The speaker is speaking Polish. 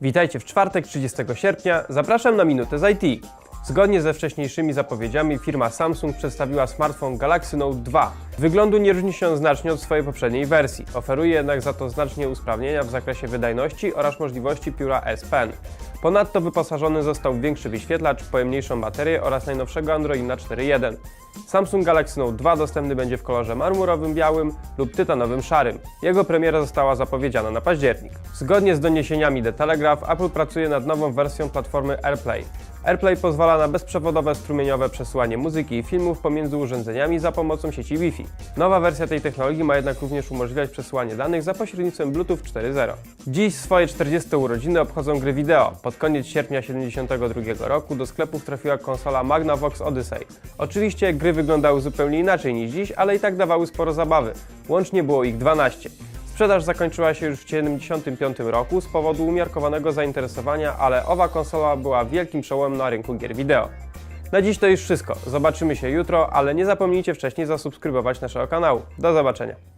Witajcie w czwartek 30 sierpnia. Zapraszam na minutę z IT. Zgodnie ze wcześniejszymi zapowiedziami firma Samsung przedstawiła smartfon Galaxy Note 2. Z wyglądu nie różni się znacznie od swojej poprzedniej wersji. Oferuje jednak za to znacznie usprawnienia w zakresie wydajności oraz możliwości pióra S Pen. Ponadto wyposażony został w większy wyświetlacz, pojemniejszą baterię oraz najnowszego Androida 4.1. Samsung Galaxy Note 2 dostępny będzie w kolorze marmurowym białym lub tytanowym szarym. Jego premiera została zapowiedziana na październik. Zgodnie z doniesieniami The Telegraph, Apple pracuje nad nową wersją platformy AirPlay. AirPlay pozwala na bezprzewodowe strumieniowe przesyłanie muzyki i filmów pomiędzy urządzeniami za pomocą sieci Wi-Fi. Nowa wersja tej technologii ma jednak również umożliwiać przesyłanie danych za pośrednictwem Bluetooth 4.0. Dziś swoje 40 urodziny obchodzą gry wideo. Pod koniec sierpnia 1972 roku do sklepów trafiła konsola Magnavox Odyssey. Oczywiście gry wyglądały zupełnie inaczej niż dziś, ale i tak dawały sporo zabawy. Łącznie było ich 12. Sprzedaż zakończyła się już w 1975 roku z powodu umiarkowanego zainteresowania, ale owa konsola była wielkim przełomem na rynku gier wideo. Na dziś to już wszystko. Zobaczymy się jutro, ale nie zapomnijcie wcześniej zasubskrybować naszego kanału. Do zobaczenia.